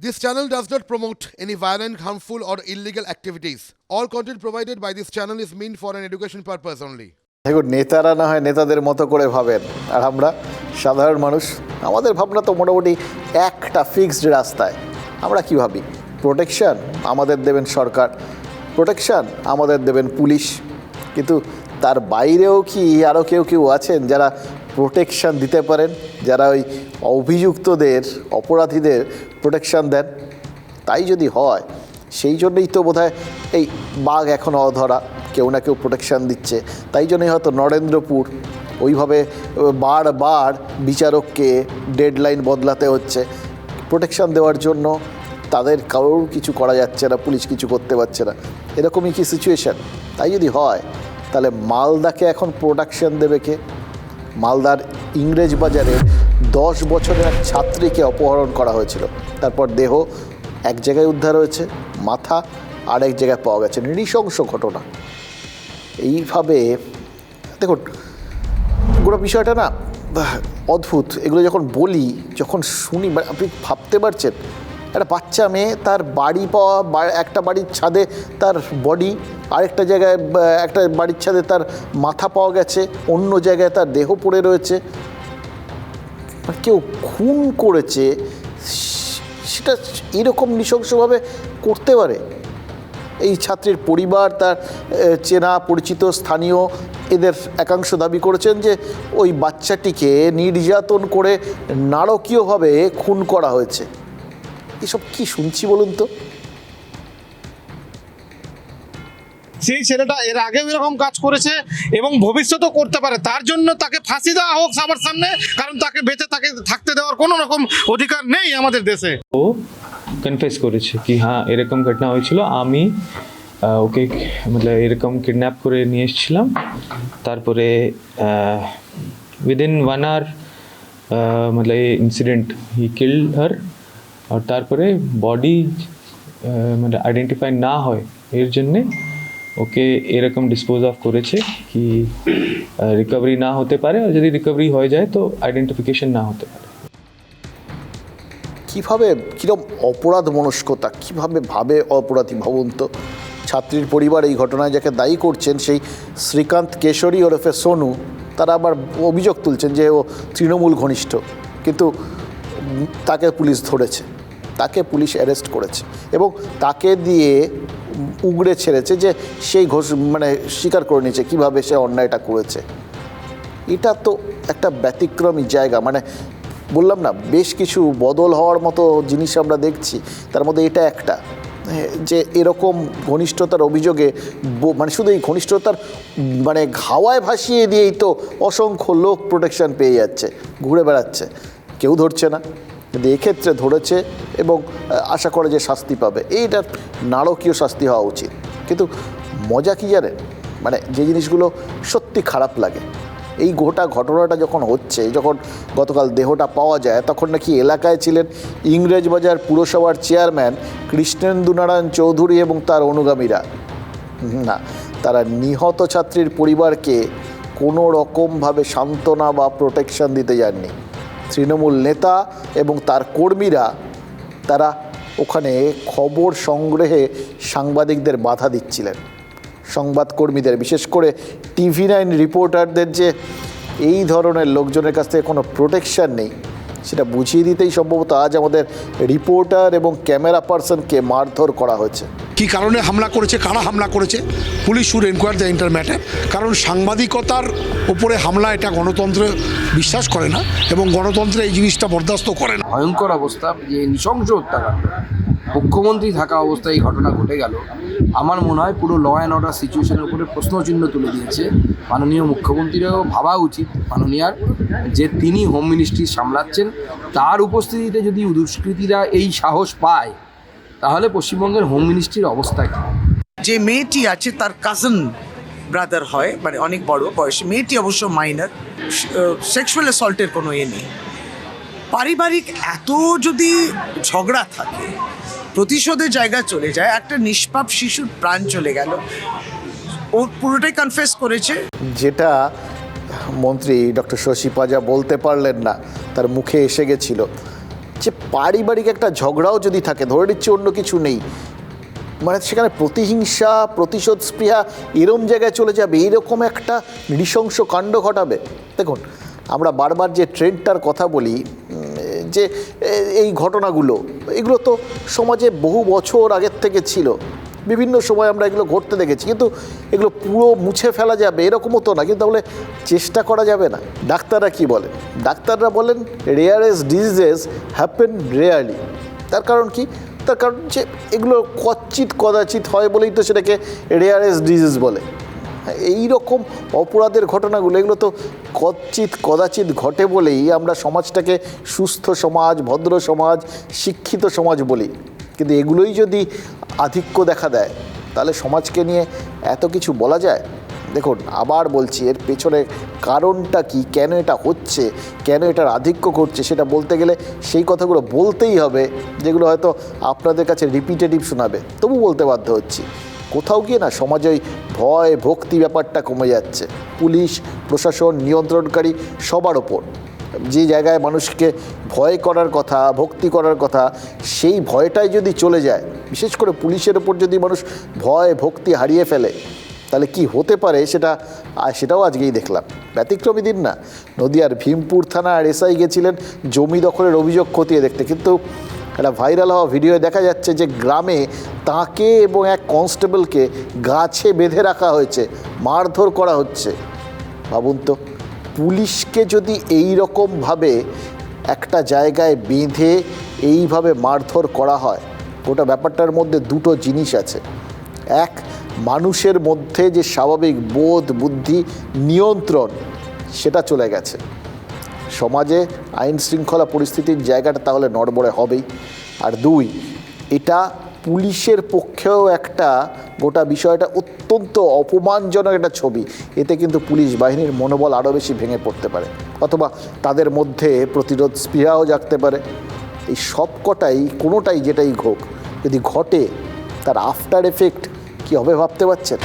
This channel does not promote any violent, harmful, or illegal activities. All content provided by this channel is meant for an education purpose only. দেখুন নেতারা না হয় নেতাদের মতো করে ভাবেন আর আমরা সাধারণ মানুষ আমাদের ভাবনা তো মোটামুটি একটা ফিক্সড রাস্তায় আমরা কি ভাবি প্রোটেকশন আমাদের দেবেন সরকার প্রোটেকশন আমাদের দেবেন পুলিশ কিন্তু তার বাইরেও কি আরও কেউ কেউ আছেন যারা প্রোটেকশন দিতে পারেন। যারা ওই অভিযুক্তদের, অপরাধীদের প্রোটেকশান দেন, তাই যদি হয়, সেই জন্যই তো বোধহয় এই বাঘ এখন অধরা, কেউ না কেউ প্রোটেকশান দিচ্ছে। তাই জন্যই হয়তো নরেন্দ্রপুর ওইভাবে বারবার বিচারককে ডেডলাইন বদলাতে হচ্ছে। প্রোটেকশন দেওয়ার জন্য তাদের কারোর কিছু করা যাচ্ছে না, পুলিশ কিছু করতে পারছে না। এরকমই কি সিচুয়েশন তাই যদি হয়, তাহলে মালদাকে এখন প্রোটেকশন দেবে কে? মালদার ইংরেজ বাজারে দশ বছরের এক ছাত্রীকে অপহরণ করা হয়েছিল। তারপর দেহ এক জায়গায় উদ্ধার হয়েছে, মাথা আর এক জায়গায় পাওয়া গেছে। নৃশংস ঘটনা। এইভাবে, দেখুন গোটা বিষয়টা না অদ্ভুত। এগুলো যখন বলি, যখন শুনি মানে আপনি ভাবতে পারছেন, একটা বাচ্চা মেয়ে, তার বাড়ি পাওয়া একটা বাড়ির ছাদে তার বডি আরেকটা জায়গায় একটা বাড়ির ছাদে তার মাথা পাওয়া গেছে, অন্য জায়গায় তার দেহ পড়ে রয়েছে। কেউ খুন করেছে, সেটা এরকম নৃশংসভাবে করতে পারে? এই ছাত্রীর পরিবার, তার চেনা, পরিচিত, স্থানীয়, এদের একাংশ দাবি করেছেন যে ওই বাচ্চাটিকে নির্যাতন করে নারকীয়ভাবে খুন করা হয়েছে। এসব কি শুনছি বলুন তো? সেই ছেলেটা এর আগেও এরকম কাজ করেছে এবং ভবিষ্যতেও করতে পারে, তার জন্য তাকে ফাঁসি দেওয়া হোক সবার সামনে, কারণ তাকে বেঁচে তাকে থাকতে দেওয়ার কোনো রকম অধিকার নেই আমাদের দেশে। ও কনফেস করেছে কি হ্যাঁ এরকম ঘটনা হয়েছিল। আমি ওকে মানে এরকম কিডন্যাপ করে নিয়ে এসেছিলাম। তারপরে উইদিন ওয়ান আওয়ার মানে ইনসিডেন্ট হি কিল্ড হার আর তারপরে বডি মানে আইডেন্টিফাই না হয়, এর জন্যে ওকে এরকম ডিসপোজ অফ করেছে কি রিকভারি না হতে পারে, আর যদি রিকভারি হয়ে যায় তো আইডেন্টিফিকেশন না হতে পারে। কীভাবে কীরকম অপরাধ মনস্কতা, কীভাবে ভাবে অপরাধী, ভাবুন তো? ছাত্রীর পরিবার এই ঘটনায় যাকে দায়ী করছেন সেই শ্রীকান্ত কেশরী ওরফে সোনু, তারা আবার অভিযোগ তুলছেন যে ও তৃণমূল ঘনিষ্ঠ, কিন্তু তাকে পুলিশ ধরেছে, তাকে পুলিশ অ্যারেস্ট করেছে এবং তাকে দিয়ে উগড়ে ছেড়েছে যে সেই ঘোষ মানে স্বীকার করে নিয়েছে, কীভাবে সে অন্যায়টা করেছে। এটা তো একটা ব্যতিক্রমী জায়গা মানে বললাম না, বেশ কিছু বদল হওয়ার মতো জিনিস আমরা দেখছি, তার মধ্যে এটা একটা। যে এরকম ঘনিষ্ঠতার অভিযোগে মানে শুধু এই ঘনিষ্ঠতার মানে হাওয়ায় ভাসিয়ে দিয়েই তো অসংখ্য লোক প্রোটেকশন পেয়ে যাচ্ছে, ঘুরে বেড়াচ্ছে, কেউ ধরছে না। কিন্তু এক্ষেত্রে ধরেছে এবং আশা করে যে শাস্তি পাবে। এইটার নারকীয় শাস্তি হওয়া উচিত। কিন্তু মজা কি জানেন? মানে যে জিনিসগুলো সত্যি খারাপ লাগে। এই গোটা ঘটনাটা যখন হচ্ছে, যখন গতকাল দেহটা পাওয়া যায়, তখন নাকি এলাকায় ছিলেন ইংরেজবাজার পুরসভার চেয়ারম্যান কৃষ্ণেন্দু নারায়ণ চৌধুরী এবং তার অনুগামীরা। না, তারা নিহত ছাত্রীর পরিবারকে কোনো রকমভাবে সান্ত্বনা বা প্রোটেকশন দিতে যাননি। তৃণমূল নেতা এবং তার কর্মীরা, তারা ওখানে খবর সংগ্রহে সাংবাদিকদের বাধা দিচ্ছিলেন। সংবাদকর্মীদের, বিশেষ করে টিভি নাইন রিপোর্টারদের যে এই ধরনের লোকজনের কাছ থেকে কোনো প্রোটেকশন নেই, সেটা বুঝিয়ে দিতেই সম্ভবত আজ আমাদের রিপোর্টার এবং ক্যামেরা পার্সনকে মারধর করা হয়েছে। কি কারণে হামলা করেছে, কারা হামলা করেছে, police should enquire the entire matter কারণ সাংবাদিকতার ওপরে হামলা এটা গণতন্ত্রে বিশ্বাস করে না এবং গণতন্ত্রে এই জিনিসটা বরদাস্ত করে না। ভয়ঙ্কর অবস্থা, যে নৃশংস হত্যাকাণ্ড। মুখ্যমন্ত্রী থাকা অবস্থায় এই ঘটনা ঘটে গেল। আমার মনে হয় পুরো ল অ্যান্ড অর্ডার সিচুয়েশনের উপরে প্রশ্নচিহ্ন তুলে দিয়েছে। মাননীয় মুখ্যমন্ত্রীরও ভাবা উচিত, মাননীয়ার, যে তিনি হোম মিনিস্ট্রি সামলাচ্ছেন। তার উপস্থিতিতে যদি দুষ্কৃতীরা এই সাহস পায় তাহলে পশ্চিমবঙ্গের হোম মিনিস্ট্রির অবস্থা কী? যে মেয়েটি আছে তার কাজন ব্রাদার হয় মানে অনেক বড় বয়সে। মেয়েটি অবশ্য মাইনার সেক্সুয়াল অ্যাসল্টের কোনো এ নেই। পারিবারিক এত যদি ঝগড়া থাকে প্রতিশোধের জায়গা চলে যায় একটা নিষ্পাপ শিশুর প্রাণ চলে গেল। ও পুরোটাই কনফেস করেছে। যেটা মন্ত্রী ডক্টর শশী পাজা বলতে পারলেন না তার মুখে এসে গেছিল। যে পারিবারিক একটা ঝগড়াও যদি থাকে, ধরে নিচ্ছে অন্য কিছু নেই মানে সেখানে প্রতিহিংসা, প্রতিশোধ স্পৃহা এরম জায়গায় চলে যাবে এরকম একটা নৃশংস কাণ্ড ঘটাবে। দেখুন, আমরা বারবার যে ট্রেন্ডটার কথা বলি যে এই ঘটনাগুলো, এগুলো তো সমাজে বহু বছর আগের থেকে ছিল। বিভিন্ন সময় আমরা এগুলো ঘটতে দেখেছি, কিন্তু এগুলো পুরো মুছে ফেলা যাবে এরকমও তো না, কিন্তু তাহলে চেষ্টা করা যাবে না। ডাক্তাররা কি বলেন? ডাক্তাররা বলেন রেয়ারেস্ট ডিজিজেস হ্যাপেন রেয়ারলি তার কারণ কি? তার কারণ যে এগুলো কচ্ছিত কদাচিৎ হয় বলেই তো সেটাকে রেয়ারেস্ট ডিজিজ বলে। এই রকম অপরাধের ঘটনাগুলো, এগুলো তো কচ্ছিত কদাচিৎ ঘটে বলেই আমরা সমাজটাকে সুস্থ সমাজ, ভদ্র সমাজ, শিক্ষিত সমাজ বলি। কিন্তু এগুলোই যদি আধিক্য দেখা দেয়। তাহলে সমাজকে নিয়ে এত কিছু বলা যায়? দেখুন, আবার বলছি, এর পেছনে কারণটা কি? কেন এটা হচ্ছে? কেন এটার আধিক্য করছে সেটা বলতে গেলে সেই কথাগুলো বলতেই হবে, যেগুলো হয়তো আপনাদের কাছে রিপিটেটিভ শোনাবে। তবু বলতে বাধ্য হচ্ছি, কোথাও গিয়ে না সমাজে ওই ভয়, ভক্তি ব্যাপারটা কমে যাচ্ছে। পুলিশ, প্রশাসন, নিয়ন্ত্রণকারী সবার ওপর। যে জায়গায় মানুষকে ভয় করার কথা, ভক্তি করার কথা, সেই ভয়টাই যদি চলে যায়, বিশেষ করে পুলিশের ওপর যদি মানুষ ভয়, ভক্তি হারিয়ে ফেলে, তাহলে কি হতে পারে সেটা আর সেটাও আজকেই দেখলাম। ব্যতিক্রমী দিন না। নদিয়ার ভীমপুর থানার এসআই গেছিলেন, জমি দখলের অভিযোগ খতিয়ে দেখতে। কিন্তু একটা ভাইরাল হওয়া ভিডিওয়ে দেখা যাচ্ছে যে গ্রামে তাকে এবং এক কনস্টেবলকে গাছে বেঁধে রাখা হয়েছে, মারধর করা হচ্ছে। ভাবুন তো। পুলিশকে যদি এই রকমভাবে একটা জায়গায় বেঁধে এইভাবে মারধর করা হয়, গোটা ব্যাপারটার মধ্যে দুটো জিনিস আছে। এক, মানুষের মধ্যে যে স্বাভাবিক বোধ, বুদ্ধি, নিয়ন্ত্রণ, সেটা চলে গেছে। সমাজে আইন শৃঙ্খলা পরিস্থিতির জায়গাটা তাহলে নড়বড়ে হবেই। আর দুই, এটা পুলিশের পক্ষেও একটা গোটা বিষয়টা অত্যন্ত অপমানজনক একটা ছবি। এতে কিন্তু পুলিশ বাহিনীর মনোবল আরও বেশি ভেঙে পড়তে পারে অথবা তাদের মধ্যে প্রতিরোধ স্পৃহাও জাগতে পারে। এই সব কটাই কোনোটাই যেটাই হোক যদি ঘটে, তার আফটার এফেক্ট কী হবে ভাবতে পারছেন?